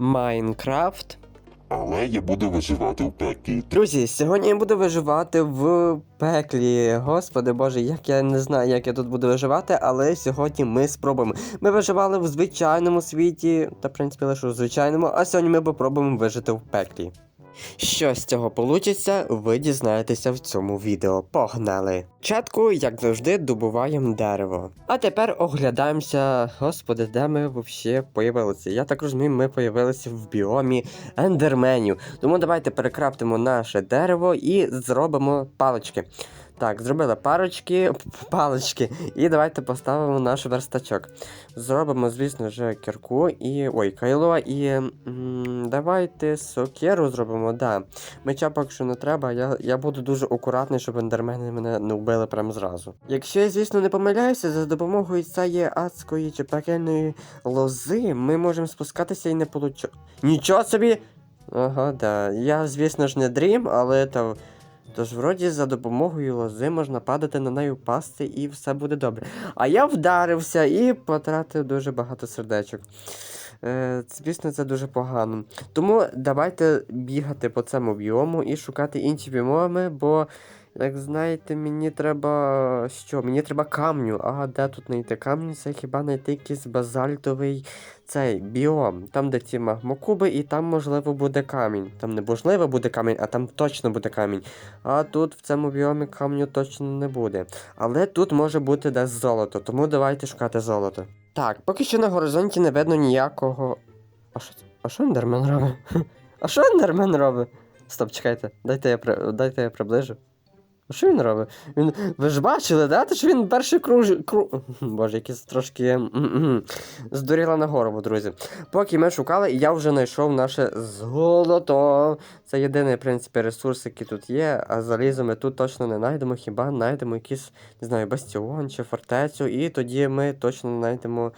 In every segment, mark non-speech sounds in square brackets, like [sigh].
Майнкрафт. Але я буду виживати в пеклі. Друзі, сьогодні я буду виживати в пеклі. Господи Боже, як я не знаю, як я тут буду виживати, але сьогодні ми спробуємо. Ми виживали в звичайному світі, та в принципі лише у звичайному, а сьогодні ми попробуємо вижити в пеклі. Що з цього получиться, ви дізнаєтеся в цьому відео. Погнали! Чатку, як завжди, добуваємо дерево. А тепер оглядаємося. Господи, де ми взагалі появилися? Я так розумію, ми появилися в біомі ендерменів. Тому давайте перекрафтимо наше дерево і зробимо палички. Так, зробили парочки, [laughs] палички, і давайте поставимо наш верстачок. Зробимо, звісно ж, кірку і. ой, кайло, і. М, давайте сокеру зробимо, да. Меча поки що не треба, я, я буду дуже акуратний, щоб ендермени мене не вбили прямо зразу. Якщо я, звісно, не помиляюся, за допомогою цієї адської чи пекельної лози ми можемо спускатися і не получати. Нічого собі! Ага, да. Я, звісно ж, не дрім, але то. Тож, вроді, за допомогою лози можна падати на неї пасти і все буде добре. А я вдарився і потратив дуже багато сердечок. Е, звісно, це дуже погано. Тому давайте бігати по цьому біому і шукати інші біоми, бо, як знаєте, мені треба. що? Мені треба камню. А де тут знайти камню? Це хіба знайти якийсь базальтовий цей біом, там, де ті магмокуби, і там, можливо, буде камінь. Там не можливо буде камінь, а там точно буде камінь. А тут в цьому біомі камню точно не буде. Але тут може бути десь золото, тому давайте шукати золото. Так, поки що на горизонті не видно ніякого. А що це? А що ендермен робить? [laughs] А що ендермен робить? Стоп, чекайте, дайте я при... дайте я приближу. А що він робить? Він... Ви ж бачили, да? Те, що він перший круж... Кру... [laughs] Боже, якийсь трошки здуріла на голову, друзі. Поки ми шукали, я вже знайшов наше золото. Це єдиний, в принципі, ресурс, який тут є, а залізо ми тут точно не знайдемо, хіба знайдемо якийсь, не знаю, бастіон чи фортецю, і тоді ми точно знайдемо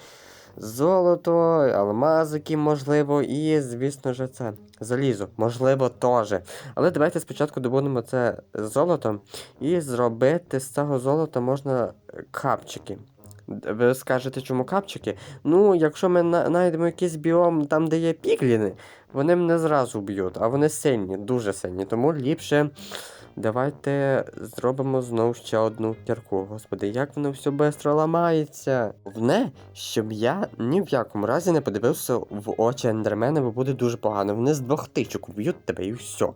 золото, алмазики, можливо, і, звісно ж, це залізо, можливо, теж. Але давайте спочатку добудемо це золото і зробити з цього золота можна капчики. Ви скажете, чому капчики? Ну, якщо ми на- знайдемо якийсь біом там, де є пігліни, вони мене зразу б'ють, а вони сильні, дуже сильні. Тому ліпше давайте зробимо знову ще одну кірку. Господи, як воно все швидко ламається. Головне, щоб я ні в якому разі не подивився в очі ендермена, бо буде дуже погано. Вони з двох тичок вб'ють тебе і все.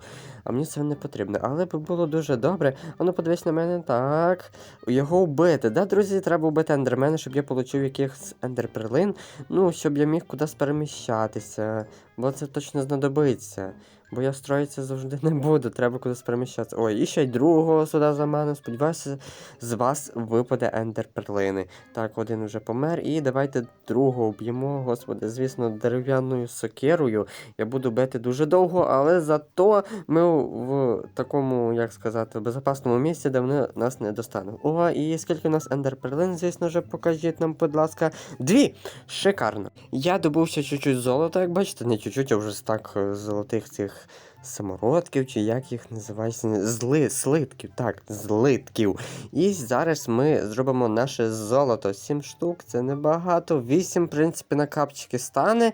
А мені це не потрібно. Але би було дуже добре. А ну подивись на мене так. Його вбити. Да, друзі, треба вбити ендермена, щоб я отримав якихось ендерперлин. Ну, щоб я міг кудись переміщатися. Бо це точно знадобиться. Бо я строїтися завжди не буду, треба кудись переміщатися. Ой, і ще й другого сюди заману. Сподіваюся, з вас випаде ендерперлини. Так, один вже помер. І давайте другого вб'ємо. Господи, звісно, дерев'яною сокирою. Я буду бити дуже довго, але зато ми в такому, як сказати, безпечному місці, де вони нас не достануть. О, і скільки у нас ендерперлин, звісно ж, покажіть нам, будь ласка. Дві! Шикарно. Я добув ще чуть-чуть золота, як бачите, не чуть-чуть, а вже так е, золотих цих самородків, чи як їх називається, зли, слитків, так, злитків. І зараз ми зробимо наше золото. Сім штук, це небагато. Вісім, в принципі, на капчики стане.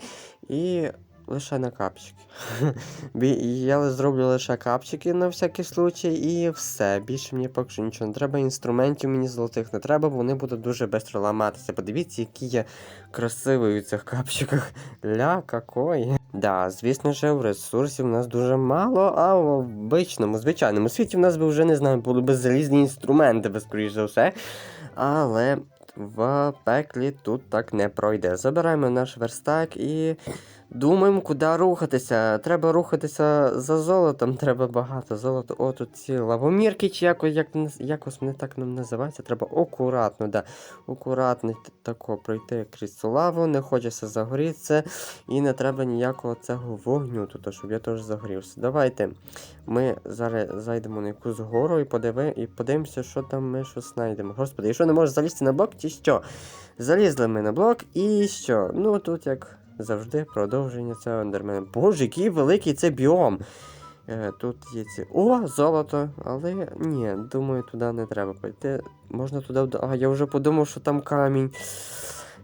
І лише на капчики. [laughs] Я зроблю лише капчики на всякий случай і все. Більше мені поки що нічого не треба. Інструментів мені золотих не треба, бо вони будуть дуже швидко ламатися. Подивіться, які я красивий у цих капчиках. Ля, какой. Да, звісно ж, ресурсів у нас дуже мало, а в обичному, звичайному світі в нас би вже не знаю, були б залізні інструменти, би, скоріш за все. Але в пеклі тут так не пройде. Забираємо наш верстак і думаємо, куди рухатися. Треба рухатися за золотом, треба багато золота. О, тут ці лавомірки, чи якось, як, якось вони так нам називаються. Треба акуратно, да. Акуратно тако пройти крізь лаву, не хочеться загорітися, і не треба ніякого цього вогню, тут, щоб я теж загорівся. Давайте ми зараз зайдемо на якусь гору і, подиви, і подивимося, що там ми щось знайдемо. Господи, і що не можеш залізти на блок, чи що? Залізли ми на блок і що? Ну тут як завжди продовження цього ендермена. Боже, який великий це біом. Е, Тут є ці. О, золото! Але ні, думаю, туди не треба пойти. Можна туди. А, я вже подумав, що там камінь.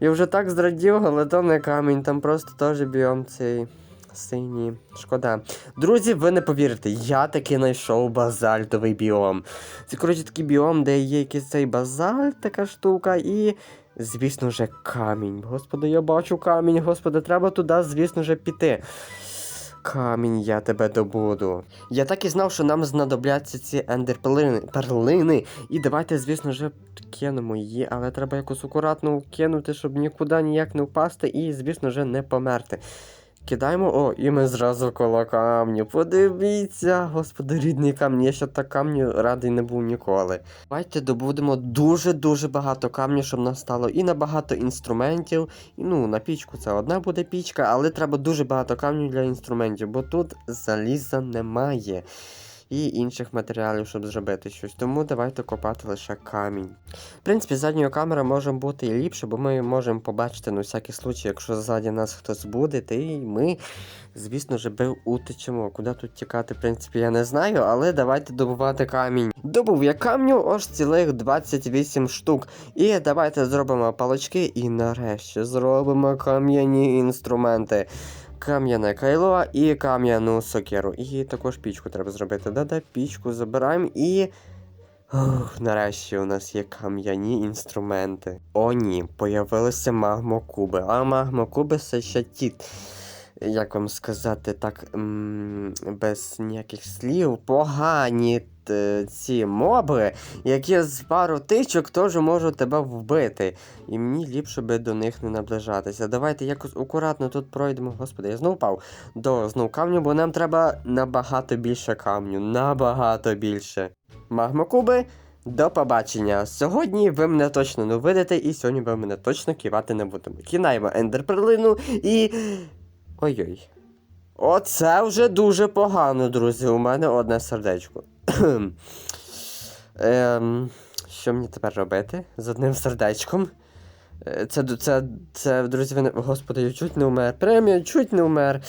Я вже так зрадів, але то не камінь, там просто теж біом цей сині. Шкода. Друзі, ви не повірите, я таки знайшов базальтовий біом. Це, коротше, такий біом, де є якийсь цей базальт, така штука, і. Звісно же, камінь. Господи, я бачу камінь, господи, треба туди, звісно же, піти. Камінь, я тебе добуду. Я так і знав, що нам знадобляться ці ендерперлини. Перлини. І давайте, звісно ж, кинемо її, але треба якось акуратно кинути, щоб нікуди ніяк не впасти і, звісно ж, не померти. Кидаємо, о, і ми зразу коло камню. Подивіться, господи, рідний камінь. Я ще так камню радий не був ніколи. Давайте добудемо дуже-дуже багато камню, щоб нас стало і на багато інструментів. І, ну, на пічку це одна буде пічка, але треба дуже багато камню для інструментів, бо тут заліза немає. І інших матеріалів, щоб зробити щось. Тому давайте копати лише камінь. В принципі, з задньої камери може бути і ліпше, бо ми можемо побачити на всякий случай, якщо ззаді нас хтось буде, то і ми, звісно ж, утечемо. Куди тут тікати, в принципі, я не знаю, але давайте добувати камінь. Добув я камню аж цілих 28 штук. І давайте зробимо палочки і нарешті зробимо кам'яні інструменти. Кам'яне кайло і кам'яну сокиру. І також пічку треба зробити. Да-да, пічку забираємо і. Ух, нарешті у нас є кам'яні інструменти. О, ні, появилися магмокуби. А магмокуби це ще ті. Як вам сказати, так, м, без ніяких слів, погані ці моби, які з пару тичок теж можуть тебе вбити. І мені ліпше би до них не наближатися. Давайте якось акуратно тут пройдемо. Господи, я знов впав до знов камню, бо нам треба набагато більше камню. Набагато більше. Магмокуби, до побачення. Сьогодні ви мене точно не видите, і сьогодні ви мене точно кивати не будемо. Кинаємо ендерперлину і. Ой-ой. Оце вже дуже погано, друзі. У мене одне сердечко. [coughs] ем, що мені тепер робити з одним сердечком? Е, Це, це, це, друзі, ви. Господи, я чуть не умер. Премія, чуть не умер.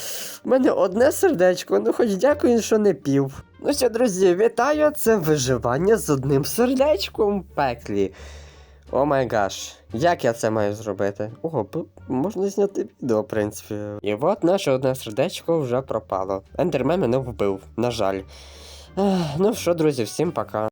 У мене одне сердечко, ну хоч дякую, що не пів. Ну що, друзі, вітаю! Це виживання з одним сердечком в пеклі. О май гаш, як я це маю зробити? Ого, можна зняти відео, в принципі. І от наше одне сердечко вже пропало. Ендермен мене вбив, на жаль. Ну що, друзі, всім пока.